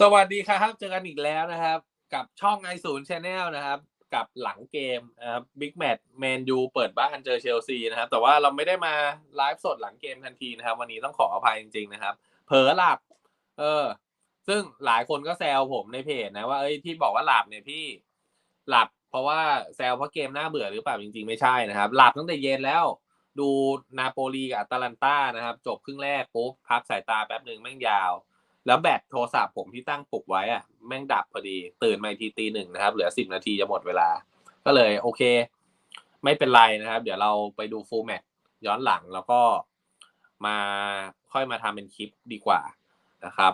สวัสดีครับ เจอกันอีกแล้วนะครับ กับช่องไอศูนย์ชาแนลนะครับ กับหลังเกมนะครับบิ๊กแมตช์แมนยูเปิดบ้านเจอเชลซีนะครับ แต่ว่าเราไม่ได้มาไลฟ์สดหลังเกมทันทีนะครับ วันนี้ต้องขออภัยจริง ๆ นะครับ เผลอหลับ เออ ซึ่งหลายคนก็แซวผมในเพจนะว่าเอ้ยที่บอกว่าหลับเนี่ยพี่หลับ เพราะว่าแซวเพราะเกมน่าเบื่อหรือเปล่าจริง ๆ ไม่ใช่นะครับ หลับตั้งแต่เย็นแล้ว ดูนาโปลีกับอาตาลันต้านะครับ จบครึ่งแรกปุ๊บพักสายตาแป๊บหนึ่งแม่งยาว แล้วแบตโทรศัพท์ผมที่ตั้งปลุกไว้อะแม่งดับพอดี ตื่นมาทีตีหนึ่งนะครับ เหลือสิบนาทีจะหมดเวลา ก็เลยโอเค ไม่เป็นไรนะครับ เดี๋ยวเราไปดูฟูลแมตย้อนหลังแล้วก็มาค่อยมาทำเป็นคลิปดีกว่านะครับ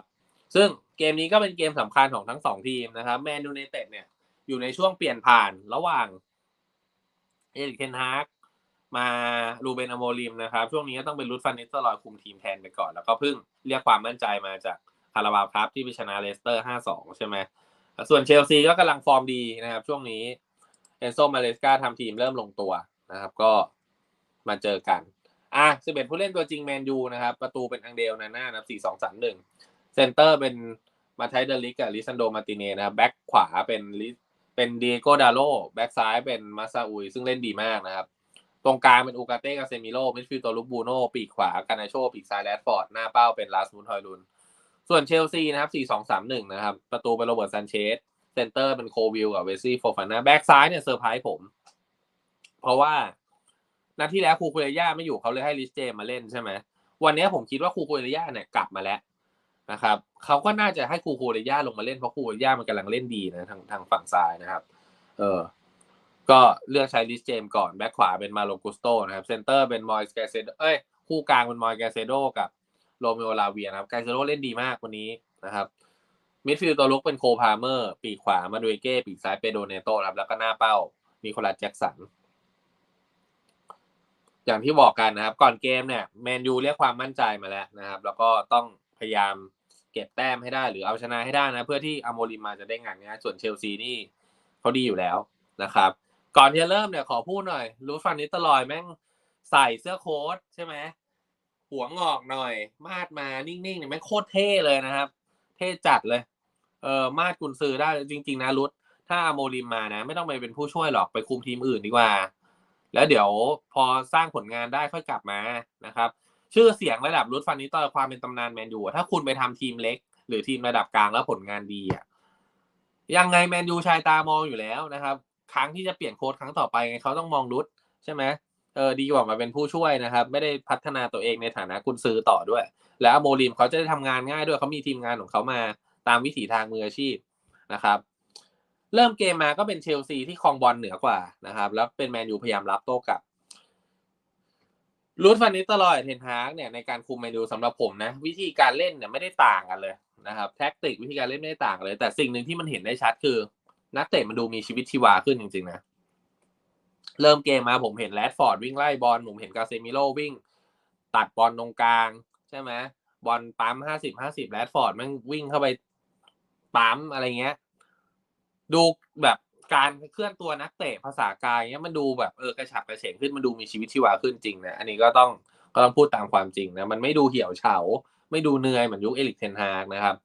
ซึ่งเกมนี้ก็เป็นเกมสำคัญของทั้งสองทีมนะครับ แมนยูไนเต็ดเนี่ย อยู่ในช่วงเปลี่ยนผ่านระหว่างเอริกเทนฮากมาลูเบนอโมลิมนะครับ ช่วงนี้ก็ต้องเป็นรุดฟันนิสเตอร์ลอยคุมทีมแทนไปก่อน แล้วก็เพิ่งเรียกความมั่นใจมาจาก คาราบาวครับที่ไปชนะเลสเตอร์5-2ใช่ไหมส่วนเชลซีก็กำลังฟอร์มดีนะครับ ช่วงนี้เอนโซมาเลสกาทำทีมเริ่มลงตัวนะครับ ก็มาเจอกัน อะ11ผู้เล่นตัวจริงแมนยูนะครับ ประตูเป็นอังเดลนาน่านะครับ4 2 3 1เซนเตอร์เป็นมาไทเดลิกกับลิซันโดมาติเนนะครับแบ็คขวาเป็นลิเป็นเดีโกดาโลแบ็คซ้ายเป็นมาซาอุยซึ่งเล่นดีมากนะครับ ตรงกลางเป็นอูกาเต้กับเซมิโลมิดฟิลด์ตัวลูกบูโน่ปีกขวา กานาโชปีกซ้ายแรดฟอร์ด หน้าเป้าเป็นลาสมุนทอยลุน ส่วนเชลซีนะครับ4-2-3-1นะครับ ประตูเป็นโรเบิร์ตซันเชสเซนเตอร์เป็นโควิลกับเวซี่โฟฟาน่าแบ็กซ้ายเนี่ยเซอร์ไพรส์ผม เพราะว่านัดที่แล้วคูคูเรย่าไม่อยู่เขาเลยให้ลิสเจมมาเล่นใช่ไหมวันนี้ผมคิดว่าคูคูเรย่าเนี่ยกลับมาแล้วนะครับเขาก็น่าจะให้คูคูเรย่าลงมาเล่นเพราะคูคูเรย่ามันกำลังเล่นดีนะทางทางฝั่งซ้ายนะครับ เออ ก็เลือกใช้ลิสเจมก่อนแบ็คขวาเป็นมาโลกุสโตนะครับเซนเตอร์เป็นมอยส์แกเซโดเอ้ยคู่กลางเป็นมอยส์แกเซโดกับ โรเมโอลาเวียนะครับไกเซโดเล่นดีมากวันนี้นะครับมิดฟิลด์ตัวลุกเป็นโคพาเมอร์ ปีกขวามาดูเก้ปีกซ้ายเปโดเนโตครับแล้วก็หน้าเป้ามีโคลัสแจ็คสันอย่างที่บอกกันนะครับ ก่อนเกมเนี่ยแมนยูเรียกความมั่นใจมาแล้วนะครับ แล้วก็ต้องพยายามเก็บแต้มให้ได้หรือเอาชนะให้ได้นะ เพื่อที่อโมริมาจะได้งานง่ายส่วนเชลซีนี่เขาดีอยู่แล้วนะครับ ก่อนที่จะเริ่มเนี่ยขอพูดหน่อยรู้ฟันนิสตลอยแม่งใส่เสื้อโค้ทใช่ไหม หัวงอกหน่อย มาดมานิ่งๆเนี่ยแม่งโคตรเท่เลยนะครับ เท่จัดเลย เออมาดกุนซือได้จริง ๆ นะรุดถ้าโมริมมานะ ไม่ต้องไปเป็นผู้ช่วยหรอกไปคุมทีมอื่นดีกว่า แล้วเดี๋ยวพอสร้างผลงานได้ค่อยกลับมานะครับ ชื่อเสียงระดับรุดฟันนิสตลอความเป็นตำนานแมนยูถ้าคุณไปทำทีมเล็ก หรือทีมระดับกลางแล้วผลงานดีอะยังไงแมนยูชายตามองอยู่แล้วนะครับ ครั้งที่จะเปลี่ยนโค้ดครั้งต่อไปไงเขาต้องมองรุดใช่ไหม เออดีกว่ามาเป็นผู้ช่วยนะครับ ไม่ได้พัฒนาตัวเองในฐานะกุนซือต่อด้วย แล้วโมลิมเขาจะได้ทำงานง่ายด้วยเขามีทีมงานของเขามาตามวิถีทางมืออาชีพนะครับ เริ่มเกมมาก็เป็นเชลซีที่ครองบอลเหนือกว่านะครับ แล้วเป็นแมนยูพยายามรับโต้กลับรูทฟันนิสตลอยเทนฮากเนี่ยในการคุมแมนยูสำหรับผมนะ วิธีการเล่นเนี่ยไม่ได้ต่างกันเลยนะครับ แท็กติกวิธีการเล่นไม่ได้ต่างกันเลย แต่สิ่งหนึ่งที่มันเห็นได้ชัดคือ นักเตะมันดูมีชีวิตชีวาขึ้นจริงๆนะ เริ่มเกมมาผมเห็นแรดฟอร์ดวิ่งไล่บอลผมเห็นกาเซมิโลวิ่ง ตัดบอลตรงกลาง ใช่ไหมบอลปั๊มห้าสิบห้าสิบแรดฟอร์ดมันวิ่งเข้าไปปั๊มอะไรเงี้ย ดูแบบการเคลื่อนตัวนักเตะภาษากายเงี้ยมันดูแบบเออกระฉับกระเฉงขึ้นมันดูมีชีวิตชีวาขึ้นจริงนะอันนี้ก็ต้องก็ต้องพูดตามความจริงนะมันไม่ดูเหี่ยวเฉา ไม่ดูเหนื่อยเหมือนยุคเอลิกเทนฮากนะครับ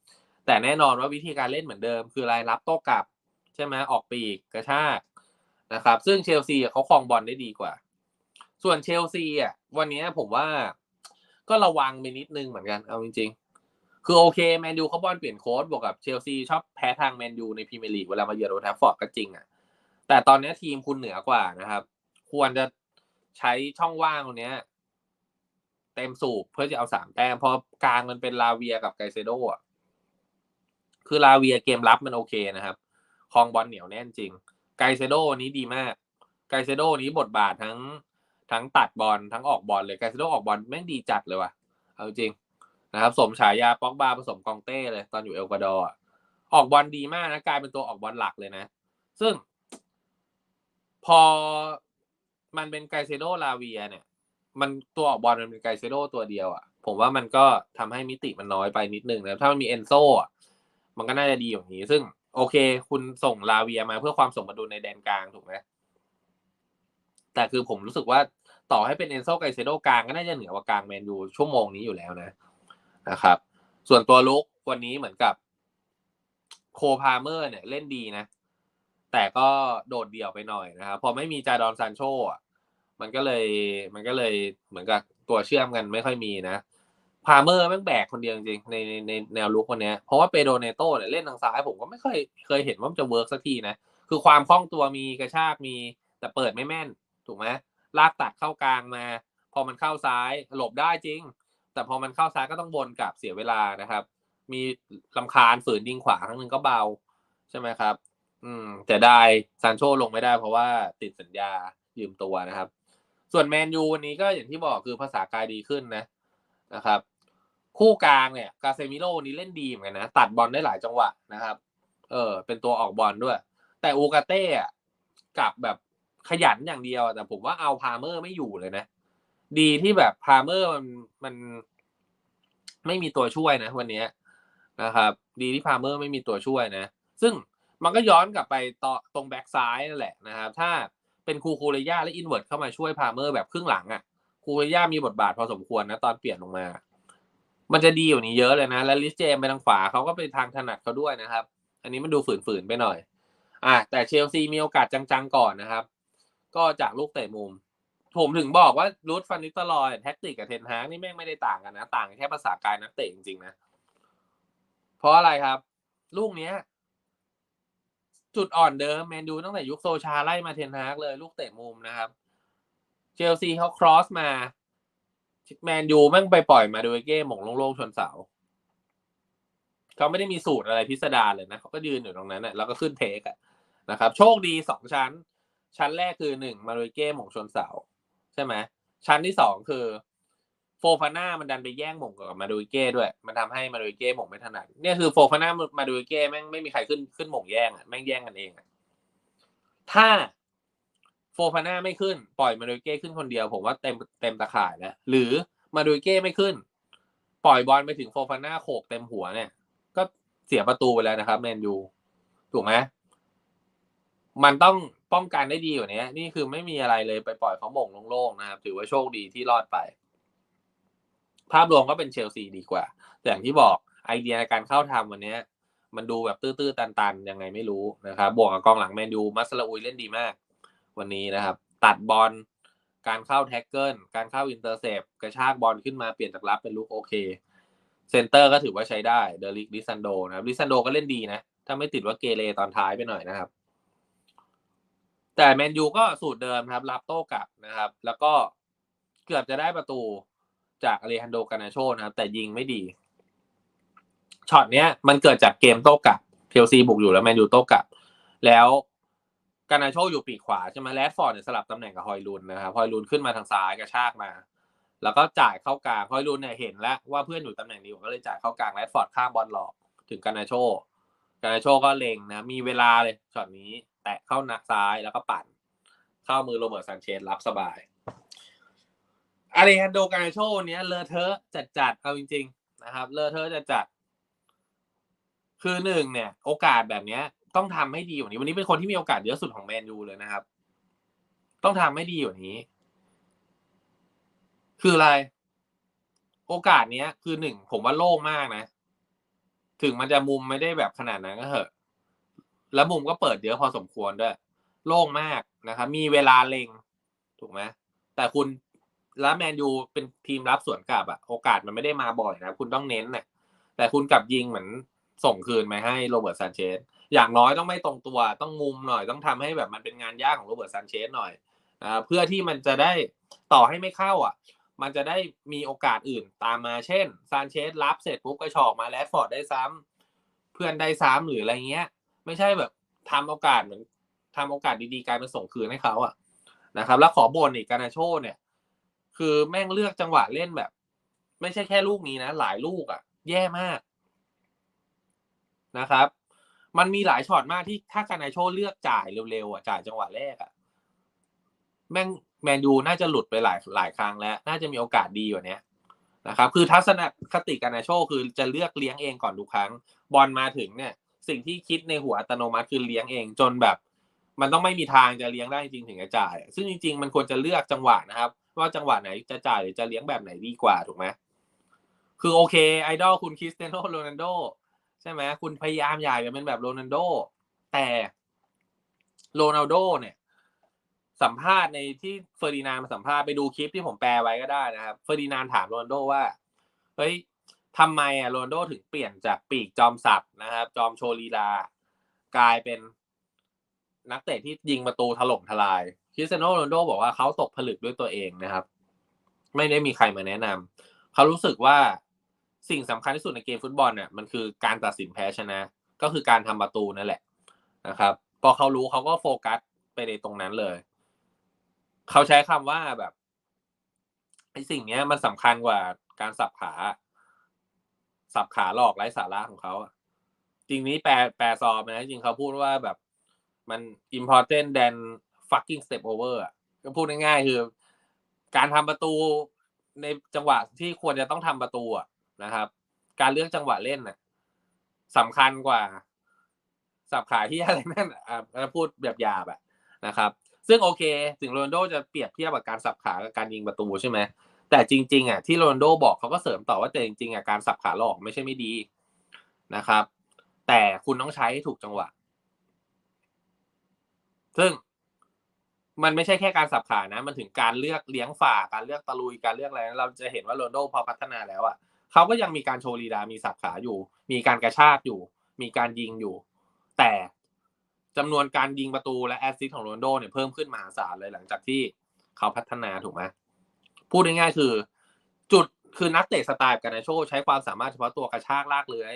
แต่แน่นอนว่าวิธีการเล่นเหมือนเดิม คือรายรับโต้กลับ ใช่ไหมออกปีกกระชาก นะครับ ซึ่งเชลซีเขาครองบอลได้ดีกว่า ส่วนเชลซีอะวันนี้ผมว่าก็ระวังไปนิดนึงเหมือนกันเอาจริง ๆ คือโอเคแมนยูเขาบอลเปลี่ยนโค้ดบวกกับเชลซีชอบแพ้ทางแมนยูในพรีเมียร์ลีกเวลามาเยือนโอทัฟฟอร์ดก็จริงอะแต่ตอนนี้ทีมคุณเหนือกว่านะครับ ควรจะใช้ช่องว่างตรงนี้เต็มสูบเพื่อจะเอาสามแต้มเพอกลางมันเป็นลาเวียกับไกเซโดอะคือลาเวียเกมรับมันโอเคนะครับคลองบอลเหนียวแน่นจริง ไกเซโดนี้ดีมาก ไกเซโดนี้บทบาททั้งทั้งตัดบอลทั้งออกบอลเลยไกเซโดออกบอลแม่งดีจัดเลยว่ะ เอาจริงนะครับ สมฉายาป็อกบาผสมกองเต้เลย ตอนอยู่เอลกวาดอร์ออกบอลดีมากนะกลายเป็นตัวออกบอลหลักเลยนะ ซึ่ง พอมันเป็นไกเซโดลาเวียเนี่ย มันตัวออกบอลมันเป็นไกเซโดตัวเดียวอะ ผมว่ามันก็ทำให้มิติมันน้อยไปนิดนึงนะถ้ามันมีเอนโซอะมันก็น่าจะดีอย่างนี้ ซึ่ง โอเค คุณส่งลาเวียมาเพื่อความสมดุลในแดนกลางถูกไหมแต่คือผมรู้สึกว่าต่อให้เป็นเอนโซไกเซโดกลางก็น่าจะเหนือกว่ากลางแมนยูชั่วโมงนี้อยู่แล้วนะนะครับ ส่วนตัวลุกวันนี้เหมือนกับโคพาเมอร์เนี่ยเล่นดีนะ แต่ก็โดดเดี่ยวไปหน่อยนะครับพอไม่มีจาดอนซานโชอะมันก็เลย มันก็เลยเหมือนกับตัวเชื่อมกันไม่ค่อยมีนะ พาเมอร์แม่งแบกคนเดียวจริงๆในในในแนวลุกคนเนี้ยเพราะว่าเปโดเนโต้เนี่ยเล่นทางซ้ายผมก็ไม่เคยเคยเห็นว่ามันจะเวิร์กสักทีนะคือความคล่องตัวมีกระชากมี แต่เปิดไม่แม่น ถูกไหมลากตัดเข้ากลางมา พอมันเข้าซ้ายหลบได้จริง แต่พอมันเข้าซ้ายก็ต้องวนกลับเสียเวลานะครับ มีลำคาญฝืนยิงขวาครั้งหนึ่งก็เบาใช่ไหมครับ อืมแต่ได้ซานโชลงไม่ได้เพราะว่าติดสัญญายืมตัวนะครับ ส่วนแมนยูวันนี้ก็อย่างที่บอกคือภาษากายดีขึ้นนะ นะครับ คู่กลางเนี่ยกาเซมิโลนี้เล่นดีเหมือนกันนะ ตัดบอลได้หลายจังหวะนะครับ เออ เป็นตัวออกบอลด้วย แต่อูกาเต้อะกับแบบขยันอย่างเดียว แต่ผมว่าเอาพาเมอร์ไม่อยู่เลยนะ ดีที่แบบพาเมอร์มันมัน ไม่มีตัวช่วยนะ วันนี้นะครับ ดีที่พาเมอร์ไม่มีตัวช่วยนะ ซึ่งมันก็ย้อนกลับไปต่อตรงแบ็กซ้ายนั่นแหละนะครับ ถ้าเป็นคูคูเรย่าและอินเวิร์ดเข้ามาช่วยพาเมอร์แบบครึ่งหลังอะ่ะ คูเรย่ามีบทบาทพอสมควรนะ ตอนเปลี่ยนลงมา มันจะดีอยู่นี้เยอะเลยนะ และลิสเจมไปทางขวาเขาก็ไปทางถนัดเขาด้วยนะครับ อันนี้มันดูฝืนๆไปหน่อย อะแต่เชลซีมีโอกาสจังๆก่อนนะครับ ก็จากลูกเตะมุม ผมถึงบอกว่ารูทฟันนิตลอยแท็กติกกับเทนฮากนี่แม่งไม่ได้ต่างกันนะ ต่างแค่ภาษากายนักเตะจริงๆนะ เพราะอะไรครับ ลูกเนี้ยจุดอ่อนเดิมแมนยูตั้งแต่ยุคโซชาไล่มาเทนฮากเลย ลูกเตะมุมนะครับ เชลซีเขาครอสมาแมนยูแม่งไปปล่อยมาโดยเก้หม่งโล่งๆชนเสาเขาไม่ได้มีสูตรอะไรพิสดารเลยนะเขาก็ยืนอยู่ตรงนั้นนะแล้วก็ขึ้นเทคอะนะครับ โชคดีสองชั้น ชั้นแรกคือหนึ่งมาโดยเก้หม่งชนเสาใช่ไหมชั้นที่สองคือโฟฟาน่ามันดันไปแย่งหม่งกับมาดูเก้ด้วย มันทำให้มาดูเก้หม่งไม่ถนัดเนี่ยคือโฟฟาน่ามาดูเก้แม่งไม่มีใครขึ้นขึ้นหม่งแย่งอะแม่งแย่งกันเองอะถ้า โฟฟาน่าไม่ขึ้น ปล่อยมาดูเก้ขึ้นคนเดียว ผมว่าเต็มเต็มตะข่ายแล้วหรือมาดูเก้ไม่ขึ้น ปล่อยบอลไปถึงโฟฟาน่าโขกเต็มหัวเนี่ย ก็เสียประตูไปแล้วนะครับแมนยูถูกไหมมันต้องป้องกันได้ดีกว่านี้นี่คือไม่มีอะไรเลยไปปล่อยเขาหม่งโล่งๆนะครับ ถือว่าโชคดีที่รอดไป ภาพรวมก็เป็นเชลซีดีกว่า แต่อย่างที่บอกไอเดียในการเข้าทำวันนี้มันดูแบบตื้อๆตันๆยังไงไม่รู้นะครับบวกกับกองหลังแมนยูมัสลาอุยเล่นดีมาก วันนี้นะครับ ตัดบอลการเข้าแท็กเกิลการเข้าอินเตอร์เซปกระชากบอลขึ้นมาเปลี่ยนจากรับเป็นลูกโอเคเซนเตอร์ก็ถือว่าใช้ได้เดลิกดิซันโดนะครับดิซันโดก็เล่นดีนะ ถ้าไม่ติดว่าเกเรตอนท้ายไปหน่อยนะครับ แต่แมนยูก็สูตรเดิมครับ รับโต้กลับนะครับ แล้วก็เกือบจะได้ประตูจากอเลฮันโดกานาโชนะครับ แต่ยิงไม่ดีช็อตเนี้ยมันเกิดจากเกมโต้กลับเชลซีบุกอยู่แล้วแมนยูโต้กลับ แล้ว กานาโชอยู่ปีกขวาใช่ไหมแรดฟอร์ดเนี่ยสลับตำแหน่งกับฮอยลุนนะครับฮอยลุนขึ้นมาทางซ้ายกระชากมา แล้วก็จ่ายเข้ากลางฮอยลุนเนี่ยเห็นแล้วว่าเพื่อนอยู่ตำแหน่งนี้ผมก็เลยจ่ายเข้ากลางแรดฟอร์ดข้ามบอลหลอกถึงกานาโชกานาโชก็เล็งนะ มีเวลาเลยช็อตนี้ แตะเข้าหนักซ้ายแล้วก็ปั่น เข้ามือโรเบิร์ตซานเชสรับสบายอาริฮันโดกานาโชเนี้ยเลอเทอะจัดจัดเอาจริง ๆ นะครับ เลอเทอะจัดจัดคือหนึ่งเนี่ย โอกาสแบบเนี้ย ต้องทำให้ดีกว่านี้ วันนี้เป็นคนที่มีโอกาสเยอะสุดของแมนยูเลยนะครับ ต้องทำให้ดีกว่านี้ คืออะไร โอกาสเนี้ย คือหนึ่งผมว่าโล่งมากนะ ถึงมันจะมุมไม่ได้แบบขนาดนั้นก็เถอะ แล้วมุมก็เปิดเยอะพอสมควรด้วย โล่งมากนะครับ มีเวลาเล็ง ถูกไหมแต่คุณแล้วแมนยูเป็นทีมรับสวนกลับอะโอกาสมันไม่ได้มาบ่อยนะ คุณต้องเน้นนะแต่คุณกลับยิงเหมือน ส่งคืนมาให้โรเบิร์ตซานเชสอย่างน้อยต้องไม่ตรงตัวต้องมุมหน่อยต้องทำให้แบบมันเป็นงานยากของโรเบิร์ตซานเชสหน่อยนะเพื่อที่มันจะได้ต่อให้ไม่เข้าอะ มันจะได้มีโอกาสอื่นตามมาเช่นซานเชสรับเสร็จปุ๊บก็ชอกมาแรดฟอร์ดได้ซ้ำเพื่อนได้ซ้ำหรืออะไรเงี้ย ไม่ใช่แบบทำโอกาสเหมือนทำโอกาสดีๆกลายเป็นส่งคืนให้เขาอะนะครับ แล้วขอบนอีกกานาโชเนี่ย คือแม่งเลือกจังหวะเล่นแบบ ไม่ใช่แค่ลูกนี้นะหลายลูกอะ แย่มาก นะครับ มันมีหลายช็อตมากที่ถ้าการนาโชเลือกจ่ายเร็วๆอะจ่ายจังหวะแรกอะแม่งแมนยูน่าจะหลุดไปหลายหลายครั้งแล้ว น่าจะมีโอกาสดีกว่านี้นะครับ คือทัศนคติการนาโชคือจะเลือกเลี้ยงเองก่อนทุกครั้ง บอลมาถึงเนี่ย สิ่งที่คิดในหัวอัตโนมัติคือเลี้ยงเองจนแบบ มันต้องไม่มีทางจะเลี้ยงได้จริงถึงจะจ่าย ซึ่งจริง ๆ มันควรจะเลือกจังหวะนะครับ ว่าจังหวะไหนจะจ่ายหรือจะเลี้ยงแบบไหนดีกว่าถูกไหมคือโอเคไอดอลคุณคริสเตียโนโรนัลโด ช่ช่ไหมคุณพยายามอยากจะเป็นแบบโรนัลโด แต่โรนัลโดเนี่ย สัมภาษณ์ในที่เฟอร์ดินานมาสัมภาษณ์ไปดูคลิปที่ผมแปลไว้ก็ได้นะครับเฟอร์ดินานถามโรนัลโดว่าเฮ้ยทำไมอะโรนัลโดถึงเปลี่ยนจากปีกจอมสับนะครับ จอมโชลีลากลายเป็นนักเตะที่ยิงประตูถล่มทลายคริสเตียโนโรนัลโดบอกว่าเขาตกผลึกด้วยตัวเองนะครับ ไม่ได้มีใครมาแนะนำเขารู้สึกว่า สิ่งสำคัญที่สุดในเกมฟุตบอลเนี่ยมันคือการตัดสินแพ้ชนะ ก็คือการทำประตูนั่นแหละนะครับ พอเขารู้เขาก็โฟกัสไปในตรงนั้นเลย เขาใช้คำว่าแบบไอ้สิ่งเนี้ยมันสำคัญกว่าการสับขา สับขาหลอกไร้สาระของเขาจริงนี้แปลแปลซอมนะจริงเขาพูดว่าแบบมัน important than fucking step over อะก็พูดง่ายๆคือ การทำประตูในจังหวะที่ควรจะต้องทำประตูอะ นะครับ การเลือกจังหวะเล่นน่ะสำคัญกว่าสับขาที่อะไรนั่นอะพูดแบบหยาบอะนะครับ ซึ่งโอเค ถึงโรนโดจะเปรียบเทียบกับการสับขากับการยิงประตูใช่ไหมแต่จริง ๆอะที่โรนโดบอกเขาก็เสริมต่อว่าแต่จริงๆอะการสับขาหลอกไม่ใช่ไม่ดีนะครับ แต่คุณต้องใช้ให้ถูกจังหวะ ซึ่งมันไม่ใช่แค่การสับขานะ มันถึงการเลือกเลี้ยงฝ่าการเลือกตะลุยการเลือกอะไร เราจะเห็นว่าโรนโดพอพัฒนาแล้วอะ เขาก็ยังมีการโชว์ลีลามีสับขาอยู่ มีการกระชากอยู่ มีการยิงอยู่ แต่จำนวนการยิงประตูและแอสซิสต์ของโรนโดเนี่ยเพิ่มขึ้นมหาศาลเลยหลังจากที่เขาพัฒนาถูกไหมพูดง่ายๆคือ จุดคือนักเตะสไตล์การนาโชใช้ความสามารถเฉพาะตัวกระชากลากเลื้อย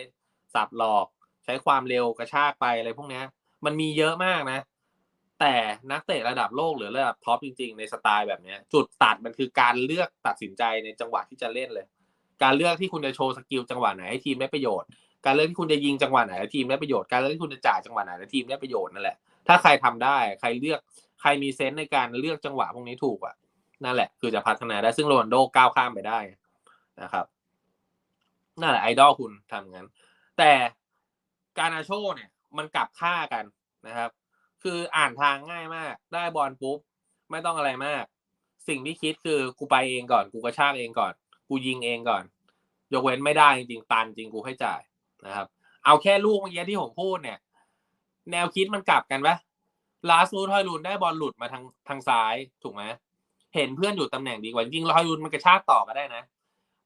สับหลอก ใช้ความเร็วกระชากไปอะไรพวกนี้มันมีเยอะมากนะ แต่นักเตะระดับโลกหรือระดับท็อปจริง ๆ ในสไตล์แบบนี้จุดตัดมันคือการเลือกตัดสินใจในจังหวะที่จะเล่นเลย การเลือกที่คุณจะโชว์สกิลจังหวะไหนให้ทีมได้ประโยชน์ การเลือกที่คุณจะยิงจังหวะไหนให้ทีมได้ประโยชน์ การเลือกที่คุณจะจ่ายจังหวะไหนให้ทีมได้ประโยชน์นั่นแหละ ถ้าใครทำได้ ใครเลือก ใครมีเซนส์ในการเลือกจังหวะพวกนี้ถูกอะ นั่นแหละ คือจะพัฒนาได้ ซึ่งโรนโดก้าวข้ามไปได้นะครับ นั่นแหละไอดอลคุณทำงั้น แต่การนาโชเนี่ย มันกลับค่ากันนะครับ คืออ่านทางง่ายมาก ได้บอลปุ๊บ ไม่ต้องอะไรมาก สิ่งที่คิดคือกูไปเองก่อน กูกระชากเองก่อน กูยิงเองก่อน ยกเว้นไม่ได้จริงๆตันจริงกูให้จ่ายนะครับ เอาแค่ลูกเมื่อกี้ที่ผมพูดเนี่ย แนวคิดมันกลับกันปะลาสูทอยลูนได้บอลหลุดมาทางทางซ้ายถูกไหมเห็นเพื่อนอยู่ตำแหน่งดีกว่าจริงๆทอยลูนมันกระชากต่อก็ได้นะ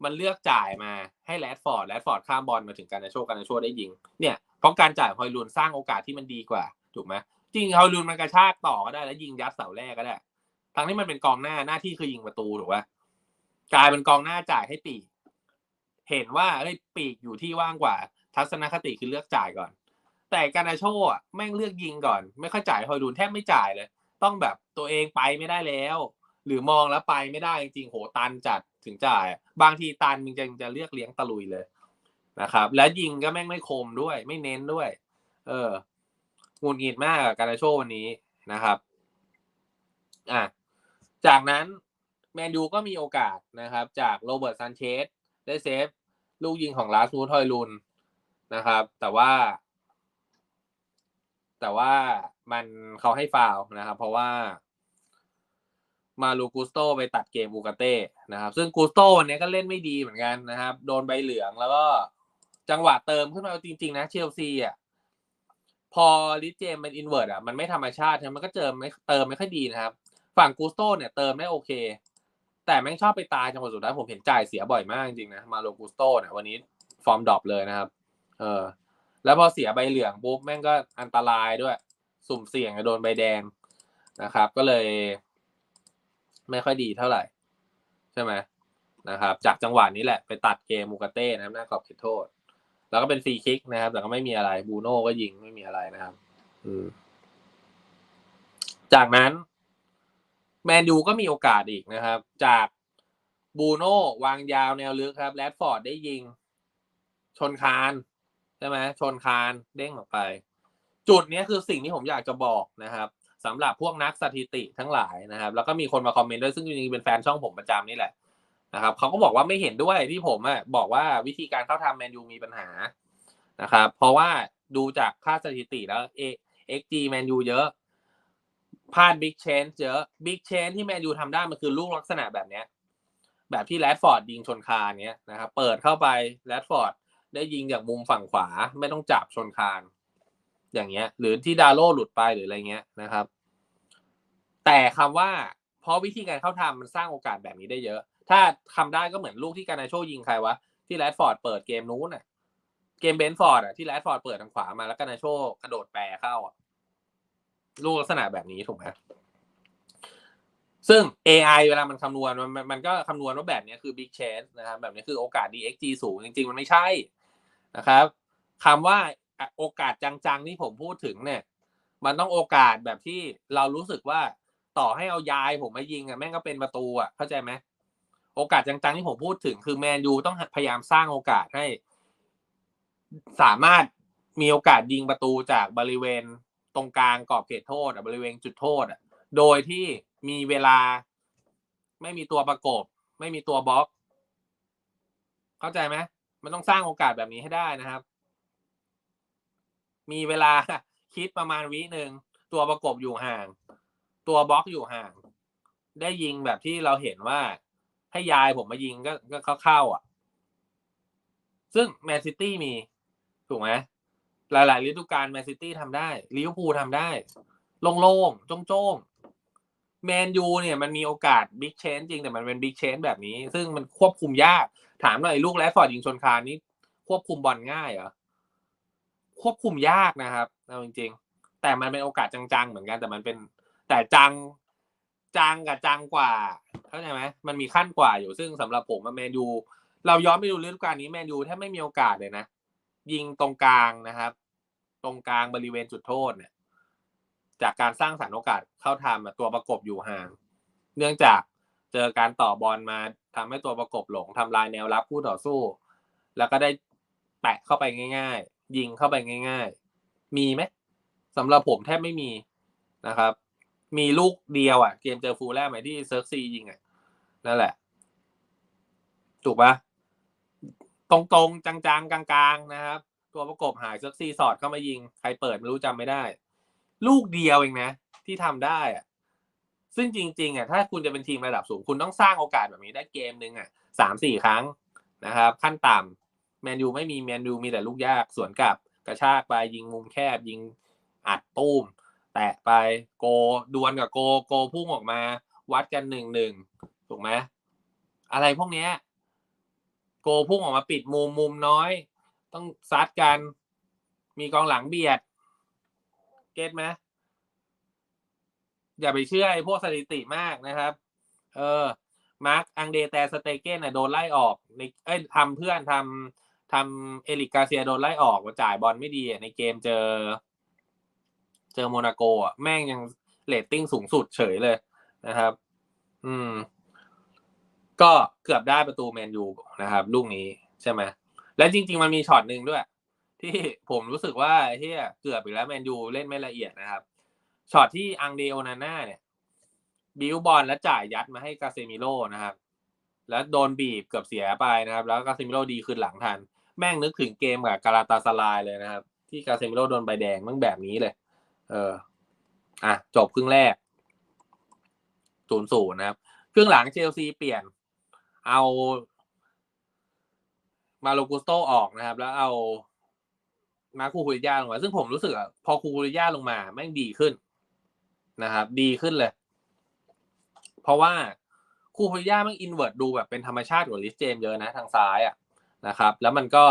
มันเลือกจ่ายมาให้แรดฟอร์ดแรดฟอร์ดข้ามบอลมาถึงการนาโชการนาโชได้ยิงเนี่ยเพราะการจ่ายฮอยลูนสร้างโอกาสที่มันดีกว่าถูกไหมจริงฮอยลูนมันกระชากต่อก็ได้แล้วยิงยัดเสาแรกก็ได้ทั้งที่มันเป็นกองหน้าหน้าที่คือยิงประตูถูกไหม กลายเป็นกองหน้าจ่ายให้ปีก เห็นว่าเฮ้ยปีกอยู่ที่ว่างกว่า ทัศนคติคือเลือกจ่ายก่อน แต่การนาโชอะแม่งเลือกยิงก่อน ไม่ค่อยจ่ายฮอยลูนแทบไม่จ่ายเลย ต้องแบบตัวเองไปไม่ได้แล้ว หรือมองแล้วไปไม่ได้จริงๆโหตันจัดถึงจ่าย บางทีตันมึงจะจะเลือกเลี้ยงตะลุยเลยนะครับ แล้วยิงก็แม่งไม่คมด้วย ไม่เน้นด้วย เออหงุดหงิดมากกับการาโชวันนี้นะครับ อะจากนั้น แมนยูก็มีโอกาสนะครับ จากโรเบิร์ตซันเชสได้เซฟ ลูกยิงของลาสูทอยลุนนะครับ แต่ว่า แต่ว่ามันเขาให้ฟาวนะครับ เพราะว่า มาลูกุสโตไปตัดเกมอูกาเต้นะครับ ซึ่งกูสโตวันนี้ก็เล่นไม่ดีเหมือนกันนะครับ โดนใบเหลืองแล้วก็จังหวะเติมขึ้นมาจริง ๆ นะเชลซีอะพอลิเจมเป็นอินเวอร์ตอะมันไม่ธรรมชาติมันก็เจอไม่เติมไม่ค่อยดีนะครับ ฝั่งกูสโตเนี่ยเติมได้โอเค แต่แม่งชอบไปตายจังหวะสุดท้ายผมเห็นจ่ายเสียบ่อยมากจริงๆนะมาโลกูสโตเนี่ยวันนี้ฟอร์มดรอปเลยนะครับ เออ แล้วพอเสียใบเหลืองปุ๊บแม่งก็อันตรายด้วย สุ่มเสี่ยงจะโดนใบแดงนะครับ ก็เลย ไม่ค่อยดีเท่าไหร่ ใช่ไหมนะครับ จากจังหวะนี้แหละไปตัดเกมมูกาเต้นะครับหน้ากรอบเขตโทษ แล้วก็เป็นฟรีคิกนะครับ แต่ก็ไม่มีอะไรบูโน่ก็ยิงไม่มีอะไรนะครับ อืมจากนั้น แมนยูก็มีโอกาสอีกนะครับ จากบูโน่วางยาวแนวลึกครับแรดฟอร์ดได้ยิง ชนคานใช่ไหมชนคานเด้งออกไป จุดนี้คือสิ่งที่ผมอยากจะบอกนะครับสำหรับพวกนักสถิติทั้งหลายนะครับ แล้วก็มีคนมาคอมเมนต์ด้วยซึ่งจริงๆเป็นแฟนช่องผมประจำนี่แหละนะครับเขาก็บอกว่าไม่เห็นด้วยที่ผมอะบอกว่าวิธีการเข้าทำแมนยูมีปัญหานะครับ เพราะว่าดูจากค่าสถิติแล้วเอ็กจีแมนยูเยอะ พลาดบิ๊กเชนเยอะบิ๊กเชนที่แมนยูทำได้มันคือลูกลักษณะแบบเนี้ย แบบที่แรดฟอร์ดยิงชนคานเนี้ยนะครับเปิดเข้าไปแรดฟอร์ดได้ยิงจากมุมฝั่งขวาไม่ต้องจับชนคานอย่างเงี้ย หรือที่ดาโลหลุดไปหรืออะไรเงี้ยนะครับ แต่คำว่าเพราะวิธีการเข้าทำมันสร้างโอกาสแบบนี้ได้เยอะ ถ้าทำได้ก็เหมือนลูกที่การนาโชยิงใครวะที่แรดฟอร์ดเปิดเกมนู้นน่ะเกมเบนฟอร์ดอะที่แรดฟอร์ดเปิดทางขวามาแล้วการนาโชกระโดดแปรเข้าอะ ลูกลักษณะแบบนี้ถูกไหมซึ่ง AI เวลามันคำนวณมันมันก็คำนวณว่าแบบนี้คือ big chance นะครับแบบนี้คือโอกาส DXG สูงจริง ๆ มันไม่ใช่นะครับคำว่าโอกาสจังๆที่ผมพูดถึงเนี่ย มันต้องโอกาสแบบที่เรารู้สึกว่าต่อให้เอายายผมมายิงอะแม่งก็เป็นประตูอะเข้าใจไหมโอกาสจังๆที่ผมพูดถึงคือแมนยูต้องพยายามสร้างโอกาสให้ สามารถมีโอกาสยิงประตูจากบริเวณ ตรงกลางกรอบเขตโทษบริเวณจุดโทษอะโดยที่มีเวลา ไม่มีตัวประกบ ไม่มีตัวบล็อก เข้าใจไหมมันต้องสร้างโอกาสแบบนี้ให้ได้นะครับ มีเวลาคิดประมาณวิหนึ่งตัวประกบอยู่ห่าง ตัวบล็อกอยู่ห่าง ได้ยิงแบบที่เราเห็นว่าให้ยายผมมายิงก็ก็เข้าๆอะ ซึ่งแมนซิตี้มี ถูกไหม หลายๆฤดูกาลแมนซิตี้ทำได้ลิเวอร์พูลทำได้ โล่งๆโจ้งๆแมนยูเนี่ยมันมีโอกาสบิ๊กเชนจริงแต่มันเป็นบิ๊กเชนแบบนี้ ซึ่งมันควบคุมยาก ถามหน่อยลูกแรดฟอร์ดยิงชนคานนี้ควบคุมบอลง่ายเหรอควบคุมยากนะครับเอาจริง ๆ แต่มันเป็นโอกาสจังๆเหมือนกัน แต่มันเป็น แต่จังจังกับจังกว่าเข้าใจไหมมันมีขั้นกว่าอยู่ซึ่งสำหรับผมแมนยูเราย้อนไปดูฤดูกาลนี้แมนยูแทบไม่มีโอกาสเลยนะ ยิงตรงกลางนะครับ ตรงกลางบริเวณจุดโทษเนี่ย จากการสร้างสรรค์โอกาสเข้าทำตัวประกบอยู่ห่าง เนื่องจากเจอการต่อบอลมาทำให้ตัวประกบหลงทำลายแนวรับคู่ต่อสู้ แล้วก็ได้แปะเข้าไปง่าย ๆ ยิงเข้าไปง่าย ๆ มีไหมสำหรับผมแทบไม่มีนะครับ มีลูกเดียวอะ เกมเจอฟูลแลมไหมที่เซิร์ฟซียิงอะนั่นแหละ ถูกปะ ตรงๆจังๆ กลางๆ นะครับ ตัวประกบหายเซิร์ฟซีสอดเข้ามายิง ใครเปิดไม่รู้จำไม่ได้ ลูกเดียวเองนะ ที่ทำได้อะซึ่งจริงๆอะถ้าคุณจะเป็นทีมระดับสูง คุณต้องสร้างโอกาสแบบนี้ได้เกมหนึ่งอะสามสี่ครั้งนะครับ ขั้นต่ำแมนยูไม่มีแมนยูมีแต่ลูกยากสวนกลับกระชากไปยิงมุมแคบ ยิงอัดตุ้มแตะไปโกดวลกับโกโกพุ่งออกมา วัดกันหนึ่งหนึ่งถูกไหมอะไรพวกเนี้ย โกพุ่งออกมาปิดมุมมุมน้อย ต้องซัดกัน มีกองหลังเบียด เก็ตไหมอย่าไปเชื่อไอ้พวกสถิติมากนะครับ เออ มาร์คอังเดแต่สเตเกนน่ะโดนไล่ออกในเอ้ยทำเพื่อนทำทำเอลิกกาเซียโดนไล่ออกว่าจ่ายบอลไม่ดีในเกมเจอ เจอโมนาโกอะแม่งยังเรตติ้งสูงสุดเฉยเลยนะครับ อืม ก็เกือบได้ประตูแมนยูนะครับ ลูกนี้ใช่ไหมและจริง ๆ มันมีช็อตหนึ่งด้วย ที่ผมรู้สึกว่าเฮียเกือบไปแล้วแมนยูเล่นไม่ละเอียดนะครับช็อตที่อังเดโอนาน่าเนี่ย บิวบอลแล้วจ่ายยัดมาให้กาเซมิโลนะครับ แล้วโดนบีบเกือบเสียไปนะครับ แล้วกาเซมิโลดีขึ้นหลังทัน แม่งนึกถึงเกมกับกาลาตาสลายเลยนะครับ ที่กาเซมิโลโดนใบแดงมั่งแบบนี้เลย เออ อะจบครึ่งแรกศูนย์ศูนย์นะครับครึ่งหลังเชลซีเปลี่ยน เอามาโลกุสโตออกนะครับ แล้วเอามาคูคูริยาลงมาซึ่งผมรู้สึกอะพอคูคูริยาลงมาแม่งดีขึ้นนะครับ ดีขึ้นเลย เพราะว่าคูคูริยาแม่งอินเวอร์ตดูแบบเป็นธรรมชาติกว่าลิสเจมเยอะนะทางซ้ายอะนะครับ แล้วมันก็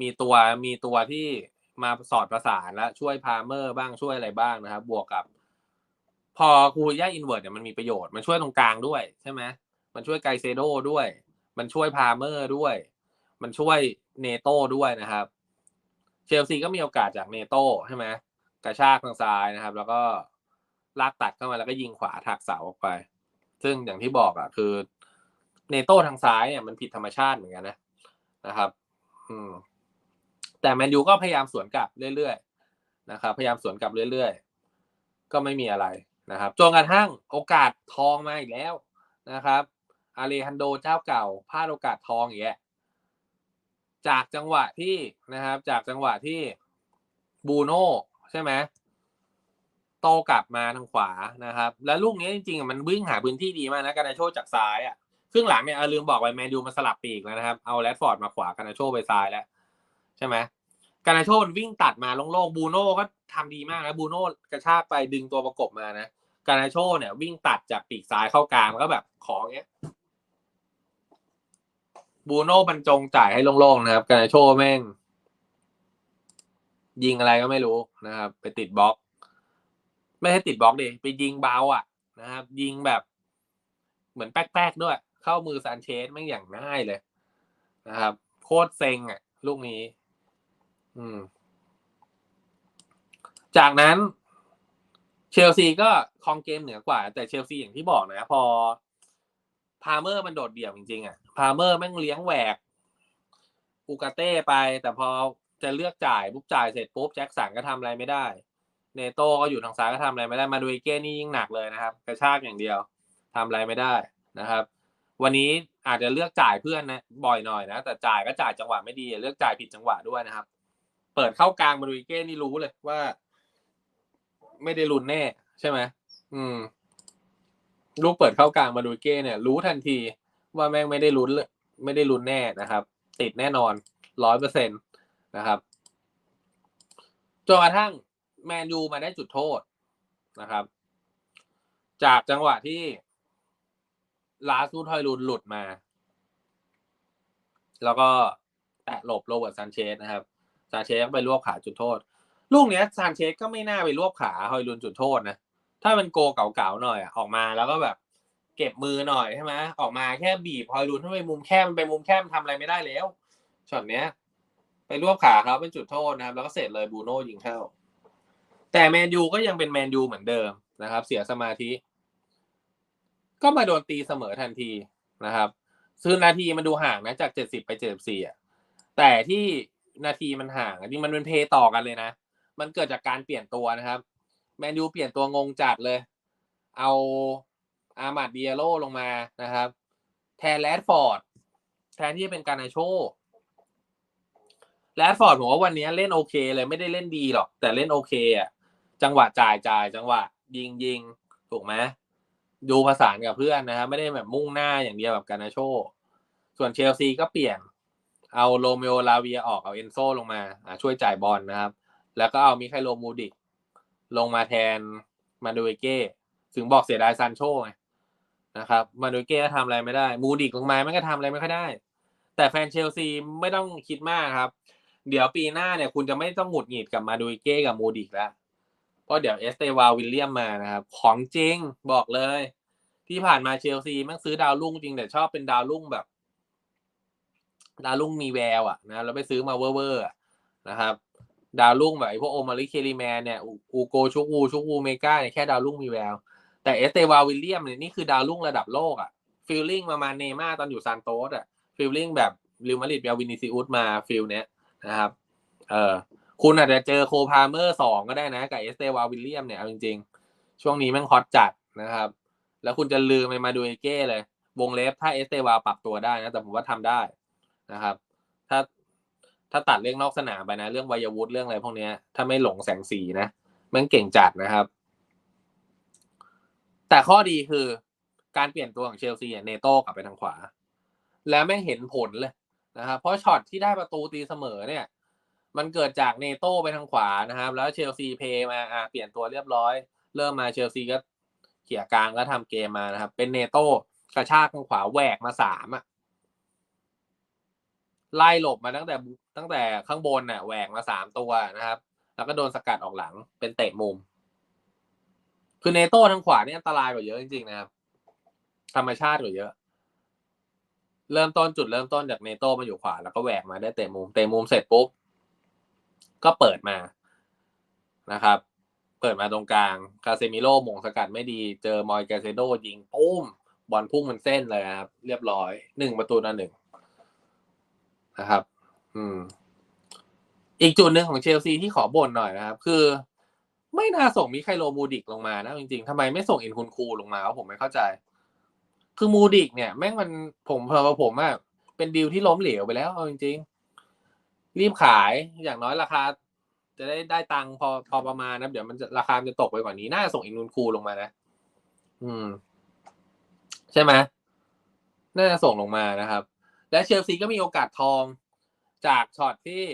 มีตัวมีตัวที่มาสอดประสานและช่วยพาเมอร์บ้างช่วยอะไรบ้างนะครับ บวกกับ พอคูคูริยาอินเวอร์ตเนี่ยมันมีประโยชน์มันช่วยตรงกลางด้วยใช่ไหม มันช่วยไกเซโดด้วย มันช่วยพาเมอร์ด้วย มันช่วยเนโต้ด้วยนะครับ เชลซีก็มีโอกาสจากเนโต้ใช่ไหมกระชากทางซ้ายนะครับ แล้วก็ลากตัดเข้ามาแล้วก็ยิงขวาถักเสาออกไป ซึ่งอย่างที่บอกอะคือเนโต้ทางซ้ายเนี่ยมันผิดธรรมชาติเหมือนกันนะนะครับ อืม แต่แมนยูก็พยายามสวนกลับเรื่อยๆนะครับ พยายามสวนกลับเรื่อยๆ ก็ไม่มีอะไรนะครับจนกระทั่งโอกาสทองมาอีกแล้วนะครับ อาเลฮันโดเจ้าเก่าพลาดโอกาสทองอย่างเงี้ยจากจังหวะที่นะครับ จากจังหวะที่บูโน่ใช่ไหมโตกลับมาทางขวานะครับ แล้วลูกนี้จริงๆมันวิ่งหาพื้นที่ดีมากนะการนาโชจากซ้ายอะครึ่งหลังเนี่ยลืมบอกไปแมนยูมาสลับปีกแล้วนะครับ เอาแรดฟอร์ดมาขวาการนาโชไปซ้ายแล้วใช่ไหมการนาโชมันวิ่งตัดมาโล่งๆบูโน่ก็ทำดีมากนะบูโน่กระชากไปดึงตัวประกบมานะการนาโชเนี่ยวิ่งตัดจากปีกซ้ายเข้ากลางแล้วก็แบบของเงี้ย บูโน่บรรจงจ่ายให้โล่งๆนะครับกานาโชแม่ง ยิงอะไรก็ไม่รู้นะครับ ไปติดบล็อก ไม่ให้ติดบล็อกดิไปยิงเบาอะนะครับ ยิงแบบ เหมือนแป๊กๆด้วย เข้ามือซานเชสไม่งอย่างง่ายเลยนะครับ โคตรเซ็งอะ ลูกนี้ อืม จากนั้น เชลซีก็คองเกมเหนือกว่า แต่เชลซีอย่างที่บอกนะ พอ พาเมอร์มันโดดเดี่ยวจริงๆอะพาเมอร์แม่งเลี้ยงแหวกอูกาเต้ไป แต่พอจะเลือกจ่ายปุ๊บจ่ายเสร็จปุ๊บแจ็คสันก็ทำอะไรไม่ได้ เนโต้ก็อยู่ทางซ้ายก็ทำอะไรไม่ได้มาดูเอเก้นี่ยิ่งหนักเลยนะครับกระชากอย่างเดียวทำอะไรไม่ได้นะครับ วันนี้อาจจะเลือกจ่ายเพื่อนนะบ่อยหน่อยนะแต่จ่ายก็จ่ายจังหวะไม่ดีเลือกจ่ายผิดจังหวะด้วยนะครับ เปิดเข้ากลางมาดูเอเก้นี่รู้เลยว่า ไม่ได้ลุนแน่ใช่ไหมอืม ลูกเปิดเข้ากลางมาดูเก้เนี่ย รู้ทันทีว่าแม่งไม่ได้ลุ้นเลยไม่ได้ลุ้นแน่นะครับ ติดแน่นอนร้อยเปอร์เซ็นตนะครับจนกระทั่งแมนยูมาได้จุดโทษนะครับ จากจังหวะที่ลาซูทอยลุนหลุดมา แล้วก็แตะหลบโรเบิร์ตซานเชสนะครับซานเชสไปรวบขาจุดโทษ ลูกเนี้ยซานเชสก็ไม่น่าไปรวบขาฮอยลุนจุดโทษนะ ถ้ามันโกเก่าๆหน่อยอะออกมาแล้วก็แบบ เก็บมือหน่อยใช่ไหมออกมาแค่บีบฮอยลุนถ้าไปมุมแคบมันไปมุมแคบมันทำอะไรไม่ได้แล้วช็อตเนี้ย ไปรวบขาเขาเป็นจุดโทษนะครับ แล้วก็เสร็จเลยบูโน่ยิงเข้า แต่แมนยูก็ยังเป็นแมนยูเหมือนเดิมนะครับ เสียสมาธิ ก็มาโดนตีเสมอทันทีนะครับซึ่งนาทีมันดูห่างนะจากเจ็ดสิบไปเจ็ดสิบสี่อะแต่ที่นาทีมันห่างที่มันเป็นเพย์ต่อกันเลยนะ มันเกิดจากการเปลี่ยนตัวนะครับ แมนยูเปลี่ยนตัวงงจัดเลย เอาอามาดเดียโลลงมานะครับ แทนแรดฟอร์ด แทนที่จะเป็นการนาโชแรดฟอร์ดผมว่าวันนี้เล่นโอเคเลยไม่ได้เล่นดีหรอก แต่เล่นโอเคอะจังหวะจ่ายจ่ายจังหวะ ยิงยิงถูกไหมดูผสานกับเพื่อนนะครับไม่ได้แบบมุ่งหน้าอย่างเดียวแบบการนาโช ส่วนเชลซีก็เปลี่ยน เอาโรเมโอลาเวียออกเอาเอนโซลงมาช่วยจ่ายบอลนะครับ แล้วก็เอามิคาโลมูดิก ลงมาแทนมาดูเก้ถึงบอกเสียดายซันโชไงนะครับมาดูเก้ก็ทำอะไรไม่ได้ มูดิกลงมาไม่ก็ทำอะไรไม่ค่อยได้ แต่แฟนเชลซีไม่ต้องคิดมากครับ เดี๋ยวปีหน้าเนี่ยคุณจะไม่ต้องหงุดหงิดกับมาดูเก้กับมูดิกแล้วเพราะเดี๋ยวเอสเตวาวิลเลียมมานะครับ ของจริงบอกเลย ที่ผ่านมาเชลซีม่งซื้อดาวรุ่งจริงแต่ชอบเป็นดาวรุ่งแบบดาวรุ่งมีแววอะนะแล้วไปซื้อมาเวอร์ๆนะครับ ดาวรุ่งแบบไอพวกโอมาริเคลีแมนเนี่ยอูโกชุกูชุกูเมกาเนี่ยแค่ดาวรุ่งมีแวว แต่เอสเตวาวิลเลียมเนี่ยนี่คือดาวรุ่งระดับโลกอะฟีลลิ่งประมาณเนม่าตอนอยู่ซานโตสอะฟีลลิ่งแบบริวมาริดเบลวินิซิอุสมาฟีลเนี้ยนะครับเออคุณอาจจะเจอโคพาเมอร์สองก็ได้นะ กับเอสเตวาวิลเลียมเนี่ยเอาจริงๆ ช่วงนี้แม่งฮอตจัดนะครับ แล้วคุณจะลืมไปมาดูเอเก้เลย วงเล็บถ้าเอสเตวาปรับตัวได้นะ แต่ผมว่าทำได้นะครับ ถ้าตัดเรื่องนอกสนามไปนะ เรื่องวัยวุฒิเรื่องอะไรพวกเนี้ย ถ้าไม่หลงแสงสีนะแม่งเก่งจัดนะครับ แต่ข้อดีคือการเปลี่ยนตัวของเชลซีเนโต้กลับไปทางขวา แล้วแม่งเห็นผลเลยนะครับเพราะช็อตที่ได้ประตูตีเสมอเนี่ย มันเกิดจากเนโต้ไปทางขวานะครับ แล้วเชลซีเพย์มาเปลี่ยนตัวเรียบร้อย เริ่มมาเชลซีก็เขี่ยกลางแล้วทำเกมมานะครับ เป็นเนโต้กระชากทางขวาแหวกมาสามอะ ไล่หลบมาตั้งแต่ตั้งแต่ข้างบนน่ะแหวกมาสามตัวนะครับ แล้วก็โดนสกัดออกหลังเป็นเตะมุม คือเนโต้ทางขวาเนี่ยอันตรายกว่าเยอะจริงๆนะครับ ธรรมชาติกว่าเยอะ เริ่มต้นจุดเริ่มต้นจากเนโต้มาอยู่ขวา แล้วก็แหวกมาได้เตะมุม เตะมุมเสร็จปุ๊บก็เปิดมานะครับ เปิดมาตรงกลางคาเซมิโร่หม่งสกัดไม่ดี เจอมอยแกเซโดยิงปุ้มบอลพุ่งมันเส้นเลยครับ เรียบร้อยหนึ่งประตูต่อหนึ่ง นะครับ อืม อีกจุดหนึ่งของเชลซีที่ขอบ่นหน่อยนะครับ คือไม่น่าส่งมิไคโลมูดิกลงมานะจริงๆทำไมไม่ส่งอินคุนคูลงมาวะผมไม่เข้าใจ คือมูดิกเนี่ย แม่งมันผมเพอผมอะเป็นดีลที่ล้มเหลวไปแล้วเอาจริง ๆ รีบขายอย่างน้อยราคา จะได้ได้ตังค์พอพอประมาณนะเดี๋ยวมันจะราคาจะตกไปกว่านี้ น่าจะส่งอินนุนคูลงมานะ อืม ใช่ไหมน่าจะส่งลงมานะครับ และเชลซีก็มีโอกาสทองจากช็อตที่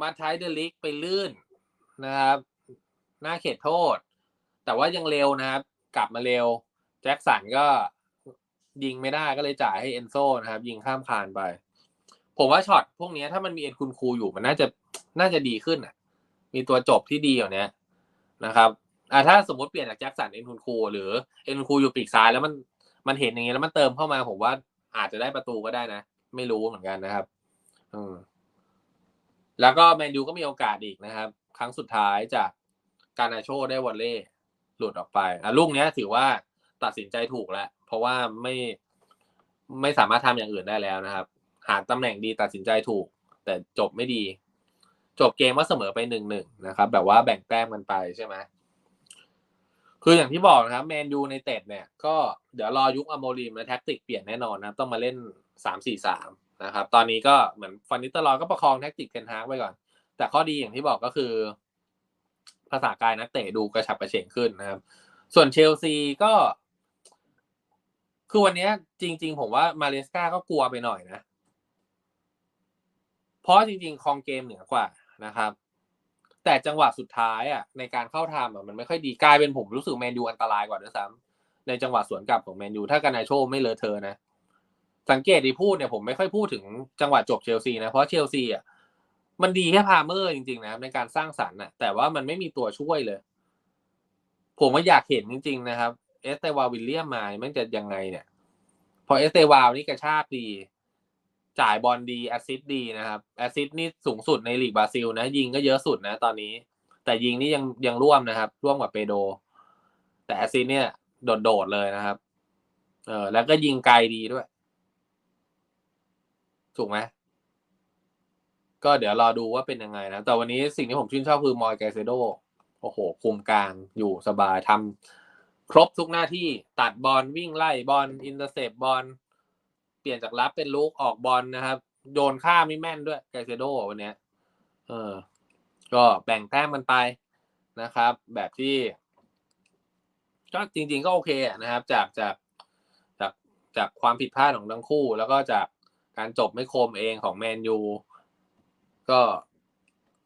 มาท้ายเดลิกไปลื่นนะครับ หน้าเขตโทษ แต่ว่ายังเร็วนะครับ กลับมาเร็ว แจ็คสันก็ยิงไม่ได้ก็เลยจ่ายให้เอนโซนะครับ ยิงข้ามคานไป ผมว่าช็อตพวกนี้ถ้ามันมีเอ็นคุณครูอยู่มันน่าจะน่าจะดีขึ้นอะ มีตัวจบที่ดีอย่างเนี้ยนะครับอ่าถ้าสมมติเปลี่ยนจากแจ็คสันเอ็นคุณครูหรือเอ็นคุณครูอยู่ปีกซ้ายแล้วมันมันเห็นอย่างเงี้ยแล้วมันเติมเข้ามาผมว่า อาจจะได้ประตูก็ได้นะ ไม่รู้เหมือนกันนะครับ อืมแล้วก็แมนยูก็มีโอกาสอีกนะครับ ครั้งสุดท้ายจากการนาโชได้วอลเล่หลุดออกไปอะลูกเนี้ยถือว่าตัดสินใจถูกแล้ว เพราะว่าไม่ไม่สามารถทำอย่างอื่นได้แล้วนะครับ หาตำแหน่งดีตัดสินใจถูก แต่จบไม่ดี จบเกมก็เสมอไปหนึ่งหนึ่งนะครับ แบบว่าแบ่งแต้มกันไปใช่ไหม คืออย่างที่บอกนะครับแมนยูในเต็ดเนี่ย ก็เดี๋ยวรอยุคอโมริมและแท็กติกเปลี่ยนแน่นอนนะครับต้องมาเล่นสามสี่สามนะครับ ตอนนี้ก็เหมือนฟันนิตลอยก็ประคองแท็กติกเทนฮากไว้ก่อน แต่ข้อดีอย่างที่บอกก็คือ ภาษากายนักเตะดูกระฉับกระเฉงขึ้นนะครับ ส่วนเชลซีก็ คือวันนี้จริง ๆ ผมว่ามาเลสกาก็กลัวไปหน่อยนะ เพราะจริง ๆ คองเกมเหนือกว่านะครับ แต่จังหวะสุดท้ายอะในการเข้าทำอะมันไม่ค่อยดีกลายเป็นผมรู้สึกแมนยูอันตรายกว่าด้วยซ้ำในจังหวะสวนกลับของแมนยูถ้ากันนาโชไม่เลอะเทอนะ สังเกตที่พูดเนี่ยผมไม่ค่อยพูดถึงจังหวะจบเชลซีนะเพราะเชลซีอะมันดีแค่พาเมอร์จริงๆนะในการสร้างสรรค์น่ะ แต่ว่ามันไม่มีตัวช่วยเลย ผมว่าอยากเห็นจริง ๆ นะครับ เอสเตวาวิลเลียมมามันจะยังไงเนี่ย พอเอสเตวาวนี่กระชากดี จ่ายบอลดีแอซิสดีนะครับแอซิสนี่สูงสุดในลีกบราซิลนะ ยิงก็เยอะสุดนะตอนนี้ แต่ยิงนี่ยังยังร่วมนะครับ ร่วมกับเปโด แต่แอซิสเนี่ยโดดๆเลยนะครับ เออแล้วก็ยิงไกลดีด้วย ถูกไหมก็เดี๋ยวรอดูว่าเป็นยังไงนะ แต่วันนี้สิ่งที่ผมชื่นชอบคือมอยแกเซโดโอ้โห คุมกลางอยู่สบายทำครบทุกหน้าที่ตัดบอลวิ่งไล่บอลอินเตอร์เซปบอล เปลี่ยนจากรับเป็นลูกออกบอลนะครับ โยนข้ามไม่แม่นด้วยแกเซโดวันเนี้ยเออ ก็แบ่งแต้มมันไปนะครับ แบบที่ก็จริง ๆ ก็โอเคนะครับ จากจากจากจากความผิดพลาดของทั้งคู่ แล้วก็จากการจบไม่คมเองของแมนยูก็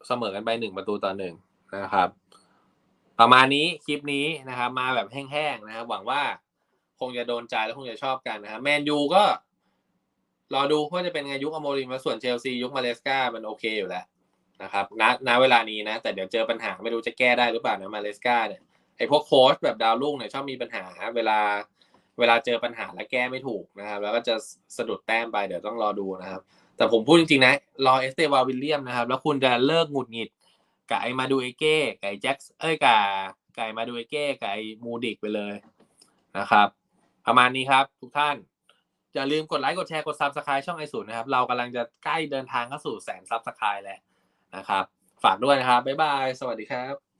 เสมอกันไปหนึ่งประตูต่อหนึ่งนะครับ ประมาณนี้คลิปนี้นะครับ มาแบบแห้งๆนะครับหวังว่าคงจะโดนใจและคงจะชอบกันนะครับแมนยูก็ รอดูว่าจะเป็นไงยุคอโมริมและส่วนเชลซียุคมาเลสกามันโอเคอยู่แล้วนะครับณณเวลานี้นะ แต่เดี๋ยวเจอปัญหาไม่รู้จะแก้ได้หรือเปล่านะมาเลสกาเนี่ยไอพวกโค้ชแบบดาวรุ่งเนี่ยชอบมีปัญหาเวลาเวลาเจอปัญหาแล้วแก้ไม่ถูกนะครับ แล้วก็จะสะดุดแต้มไปเดี๋ยวต้องรอดูนะครับ แต่ผมพูดจริงๆนะ รอเอสเตวาวิลเลียมนะครับ แล้วคุณจะเลิกหงุดหงิดกับไอมาดูเอเก้กับไอแจ็คเอ้ยกับกับไอมาดูเอเก้กับไอมูดิกไปเลยนะครับ ประมาณนี้ครับทุกท่าน อย่าลืมกดไลค์กดแชร์กดซับสไครต์ช่องไอศูนย์นะครับ เรากำลังจะใกล้เดินทางเข้าสู่แสนซับสไครต์แล้วนะครับ ฝากด้วยนะครับ บ๊ายบาย สวัสดีครับ